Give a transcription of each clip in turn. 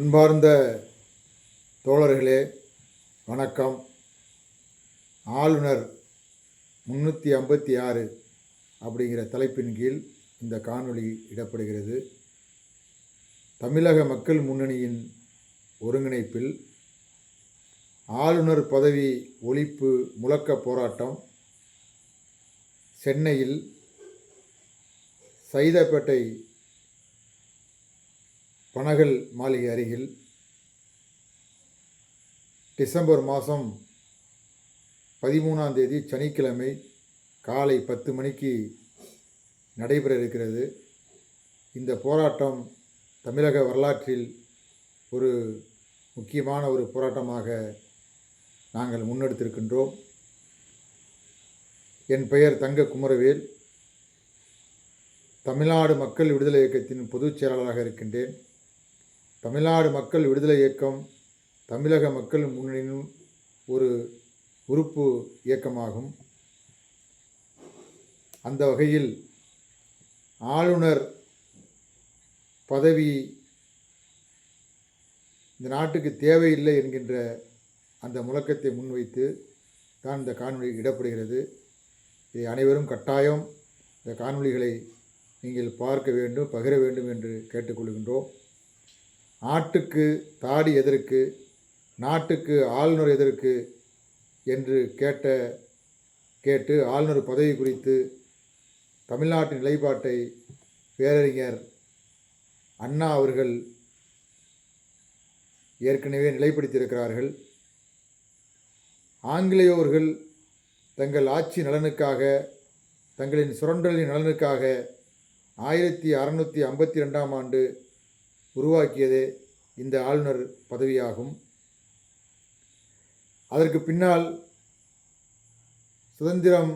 அன்பார்ந்த தோழர்களே வணக்கம். ஆளுநர் முந்நூற்றி ஐம்பத்தி ஆறு அப்படிங்கிற தலைப்பின் கீழ் இந்த காணொளி இடப்படுகிறது. தமிழக மக்கள் முன்னணியின் ஒருங்கிணைப்பில் ஆளுநர் பதவி ஒழிப்பு முழக்க போராட்டம் சென்னையில் சைதாப்பேட்டை பனகல் மாளிகை அருகில் டிசம்பர் மாதம் பதிமூணாம் தேதி சனிக்கிழமை காலை பத்து மணிக்கு நடைபெற இருக்கிறது. இந்த போராட்டம் தமிழக வரலாற்றில் ஒரு முக்கியமான ஒரு போராட்டமாக நாங்கள் முன்னெடுத்திருக்கின்றோம். என் பெயர் தங்க குமரவேல் தமிழ்நாடு மக்கள் விடுதலை இயக்கத்தின் பொதுச் செயலாளராக இருக்கின்றேன். தமிழ்நாடு மக்கள் விடுதலை இயக்கம் தமிழக மக்கள் முன்னணியின் ஒரு உறுப்பு இயக்கமாகும். அந்த வகையில் ஆளுநர் பதவி இந்த நாட்டுக்கு தேவையில்லை என்கின்ற அந்த முழக்கத்தை முன்வைத்து தான் இந்த காணொலி இடப்படுகிறது. இதை அனைவரும் கட்டாயம் இந்த காணொலிகளை நீங்கள் பார்க்க வேண்டும் பகிர வேண்டும் என்று கேட்டுக்கொள்கின்றோம். ஆட்டுக்கு தாடி எதற்கு நாட்டுக்கு ஆளுநர் எதற்கு என்று கேட்ட கேட்டு ஆளுநர் பதவி குறித்து தமிழ்நாட்டின் நிலைப்பாட்டை பேரறிஞர் அண்ணா அவர்கள் ஏற்கனவே நிலைப்படுத்தியிருக்கிறார்கள். ஆங்கிலேயோர்கள் தங்கள் ஆட்சி நலனுக்காக தங்களின் சுரண்டலின் நலனுக்காக ஆயிரத்தி அறநூற்றி ஐம்பத்தி ரெண்டாம் ஆண்டு உருவாக்கியதே இந்த ஆளுநர் பதவியாகும். அதற்கு பின்னால் சுதந்திரம்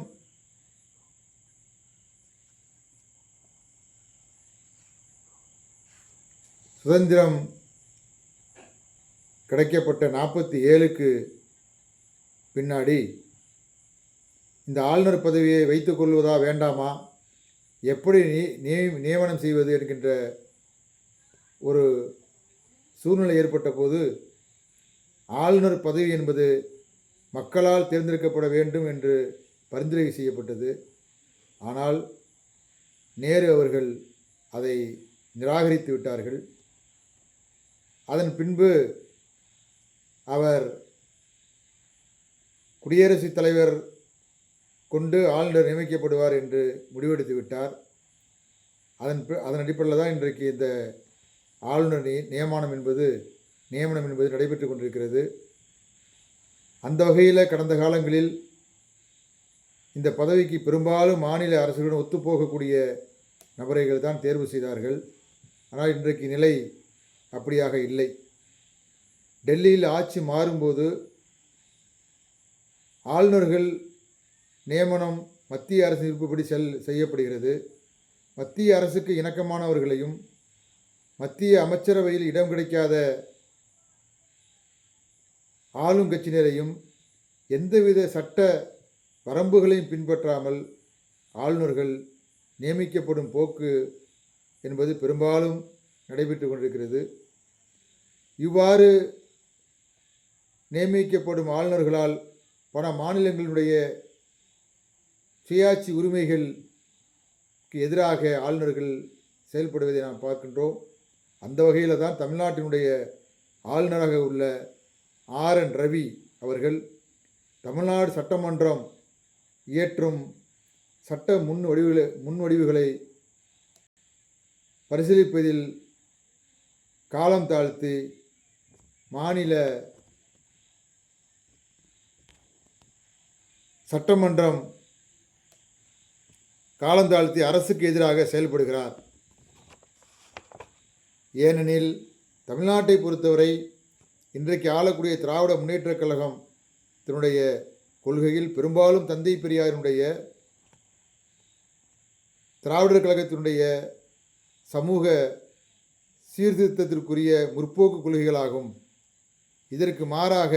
சுதந்திரம் கிடைக்கப்பட்ட நாற்பத்தி ஏழுக்கு பின்னாடி இந்த ஆளுநர் பதவியை வைத்துக்கொள்வதா வேண்டாமா? எப்படி நியமனம் செய்வது என்கின்ற ஒரு சூழ்நிலை ஏற்பட்ட போது ஆளுநர் பதவி என்பது மக்களால் தேர்ந்தெடுக்கப்பட வேண்டும் என்று பரிந்துரை செய்யப்பட்டது. ஆனால் நேரு அவர்கள் அதை நிராகரித்து விட்டார்கள். அதன் பின்பு அவர் குடியரசுத் தலைவர் கொண்டு ஆளுநர் நியமிக்கப்படுவார் என்று முடிவெடுத்து விட்டார். அதன் அதன் அடிப்படையில் தான் இன்றைக்கு இந்த ஆளுநர் நியமனம் என்பது நியமனம் என்பது நடைபெற்று கொண்டிருக்கிறது. அந்த வகையில் கடந்த காலங்களில் இந்த பதவிக்கு பெரும்பாலும் மாநில அரசுகளுடன் ஒத்துப்போகக்கூடிய நபரைகள் தான் தேர்வு செய்தார்கள். ஆனால் இன்றைக்கு நிலை அப்படியாக இல்லை. டெல்லியில் ஆட்சி மாறும்போது ஆளுநர்கள் நியமனம் மத்திய அரசு விருப்பப்படி செல் செய்யப்படுகிறது. மத்திய அரசுக்கு இணக்கமானவர்களையும் மத்திய அமைச்சரவையில் இடம் கிடைக்காத ஆளுங்கட்சியினரையும் எந்தவித சட்ட வரம்புகளையும் பின்பற்றாமல் ஆளுநர்கள் நியமிக்கப்படும் போக்கு என்பது பெரும்பாலும் நடைபெற்று கொண்டிருக்கிறது. இவ்வாறு நியமிக்கப்படும் ஆளுநர்களால் பல மாநிலங்களினுடைய சுயாட்சி உரிமைகளுக்கு எதிராக ஆளுநர்கள் செயல்படுவதை நாம் பார்க்கின்றோம். அந்த வகையில் தான் தமிழ்நாட்டினுடைய ஆளுநராக உள்ள ஆர் என் ரவி அவர்கள் தமிழ்நாடு சட்டமன்றம் இயற்றும் சட்ட முன் வடிவுகளை முன்வடிவுகளை பரிசீலிப்பதில் காலம் தாழ்த்தி மாநில சட்டமன்றம் காலந்தாழ்த்தி அரசுக்கு எதிராக செயல்படுகிறார். ஏனெனில் தமிழ்நாட்டை பொறுத்தவரை இன்றைக்கு ஆளக்கூடிய திராவிட முன்னேற்றக் கழகம் தன்னுடைய கொள்கையில் பெரும்பாலும் தந்தை பெரியாரினுடைய திராவிடர் கழகத்தினுடைய சமூக சீர்திருத்தத்திற்குரிய முற்போக்கு கொள்கைகளாகும். இதற்கு மாறாக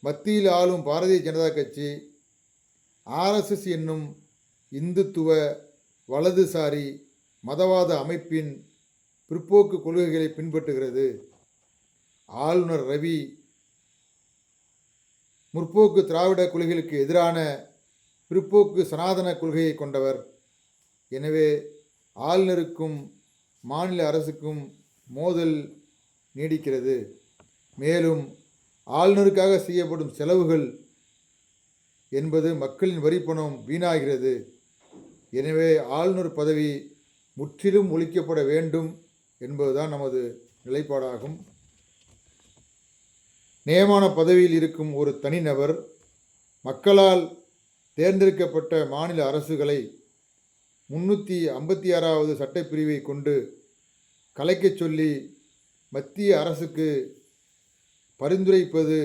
மத்தியில் ஆளும் பாரதிய ஜனதா கட்சி ஆர்எஸ்எஸ் என்னும் இந்துத்துவ வலதுசாரி மதவாத அமைப்பின் பிற்போக்கு கொள்கைகளை பின்பற்றுகிறது. ஆளுநர் ரவி முற்போக்கு திராவிட கொள்கைகளுக்கு எதிரான பிற்போக்கு சனாதன கொள்கையை கொண்டவர். எனவே ஆளுநருக்கும் மாநில அரசுக்கும் மோதல் நீடிக்கிறது. மேலும் ஆளுநருக்காக செய்யப்படும் செலவுகள் என்பது மக்களின் வரிப்பணம் வீணாகிறது. எனவே ஆளுநர் பதவி முற்றிலும் ஒழிக்கப்பட வேண்டும் என்பதுதான் நமது நிலைப்பாடாகும். நியமான பதவியில் இருக்கும் ஒரு தனிநபர் மக்களால் தேர்ந்தெடுக்கப்பட்ட மாநில அரசுகளை முன்னூற்றி ஐம்பத்தி ஆறாவது சட்டப்பிரிவை கொண்டு கலைக்கச் சொல்லி மத்திய அரசுக்கு பரிந்துரைப்பது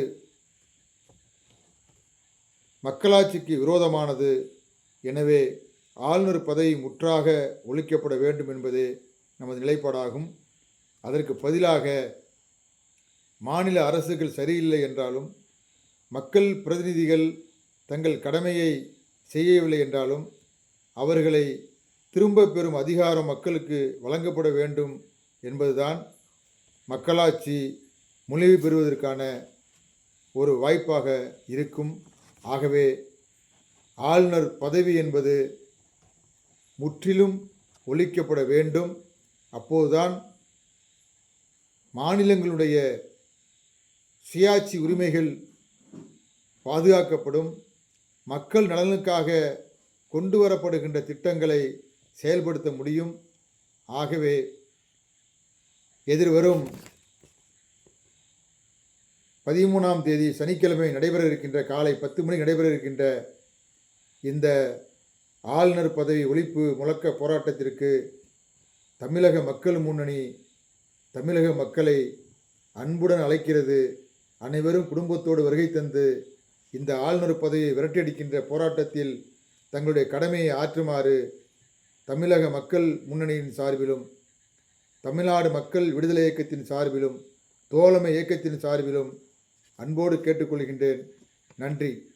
மக்களாட்சிக்கு விரோதமானது. எனவே ஆளுநர் பதவி முற்றாக ஒழிக்கப்பட வேண்டும் என்பதே நமது நிலைப்பாடாகும். அதற்கு பதிலாக மாநில அரசுகள் சரியில்லை என்றாலும் மக்கள் பிரதிநிதிகள் தங்கள் கடமையை செய்யவில்லை என்றாலும் அவர்களை திரும்ப பெறும் அதிகாரம் மக்களுக்கு வழங்கப்பட வேண்டும் என்பதுதான் மக்களாட்சி முழுமை பெறுவதற்கான ஒரு வாய்ப்பாக இருக்கும். ஆகவே ஆளுநர் பதவி என்பது முற்றிலும் ஒழிக்கப்பட வேண்டும். அப்போதுதான் மாநிலங்களுடைய சுயாட்சி உரிமைகள் பாதுகாக்கப்படும் மக்கள் நலனுக்காக கொண்டு வரப்படுகின்ற திட்டங்களை செயல்படுத்த முடியும். ஆகவே எதிர்வரும் பதிமூணாம் தேதி சனிக்கிழமை நடைபெற இருக்கின்ற காலை பத்து மணி நடைபெற இருக்கின்ற இந்த ஆளுநர் பதவி ஒழிப்பு முழக்க போராட்டத்திற்கு தமிழக மக்கள் முன்னணி தமிழக மக்களை அன்புடன் அழைக்கிறது அனைவரும் குடும்பத்தோடு வருகை தந்து இந்த ஆளுநர் பதவியை விரட்டியடிக்கின்ற போராட்டத்தில் தங்களுடைய கடமையை ஆற்றுமாறு தமிழக மக்கள் முன்னணியின் சார்பிலும் தமிழ்நாடு மக்கள் விடுதலை இயக்கத்தின் சார்பிலும் தோழமை இயக்கத்தின் சார்பிலும் அன்போடு கேட்டுக்கொள்கின்றேன். நன்றி.